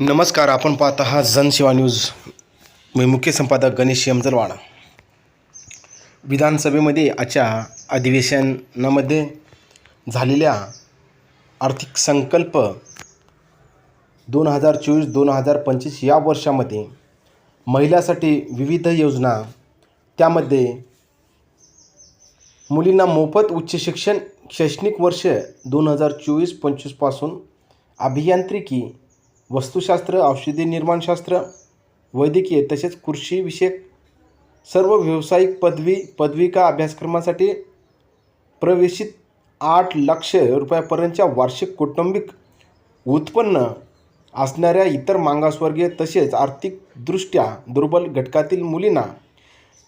नमस्कार आपण पाहत आहात जनसेवा न्यूज. मी मुख्य संपादक गणेश यमजलवाडा. विधानसभेमध्ये आजच्या अधिवेशनामध्ये झालेल्या आर्थिक संकल्प दोन हजार चोवीस दोन हजार पंचवीस या वर्षामध्ये महिलासाठी विविध योजना त्यामध्ये मुलींना मोफत उच्च शिक्षण शैक्षणिक वर्ष दोन हजार चोवीस पंचवीसपासून अभियांत्रिकी वस्तुशास्त्र औषधी निर्माणशास्त्र वैद्यकीय तसेच कृषीविषयक सर्व व्यावसायिक पदवी पदविका अभ्यासक्रमासाठी प्रवेशित आठ लक्ष रुपयापर्यंतच्या वार्षिक कौटुंबिक उत्पन्न असणाऱ्या इतर मागासवर्गीय तसेच आर्थिकदृष्ट्या दुर्बल घटकातील मुलींना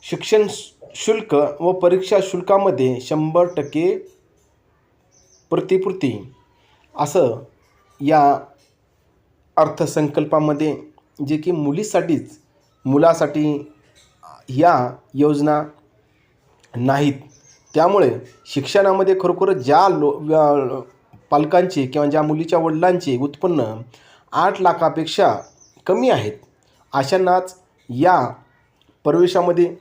शिक्षण शुल्क व परीक्षा शुल्कामध्ये शंभर टक्के प्रतिपूर्ती. असं या अर्थसंकल्पामध्ये जे की मुलीसाठीच मुलासाठी या योजना नाहीत. त्यामुळे शिक्षणामध्ये खरोखर ज्या लो व्या- पालकांचे किंवा ज्या मुलीच्या वडिलांचे उत्पन्न आठ लाखापेक्षा कमी आहेत अशांनाच या प्रवेशामध्ये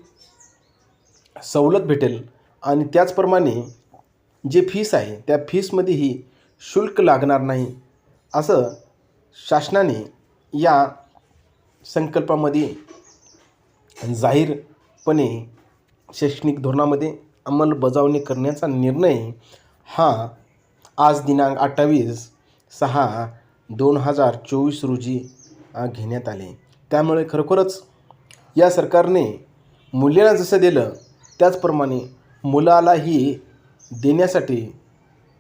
सवलत भेटेल. आणि त्याचप्रमाणे जे फीस आहे त्या फीसमध्येही शुल्क लागणार नाही असं शासनाने या संकल्पामध्ये जाहीरपणे शैक्षणिक धोरणामध्ये अंमलबजावणी करण्याचा निर्णय हा आज दिनांक अठ्ठावीस सहा दोन हजार चोवीस रोजी घेण्यात आले. त्यामुळे खरोखरच या सरकारने मुलींना जसं दिलं त्याचप्रमाणे मुलालाही देण्यासाठी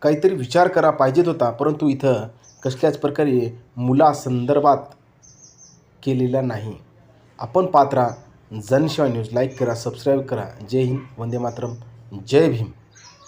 काहीतरी विचार करा पाहिजेत होता परंतु इथं कसल्याच प्रकारे मुलासंदर्भात केलेला नाही. आपण पात्रा जनशिवा न्यूज लाईक करा सबस्क्राईब करा. जय हिंद वंदे मातरम जय भीम.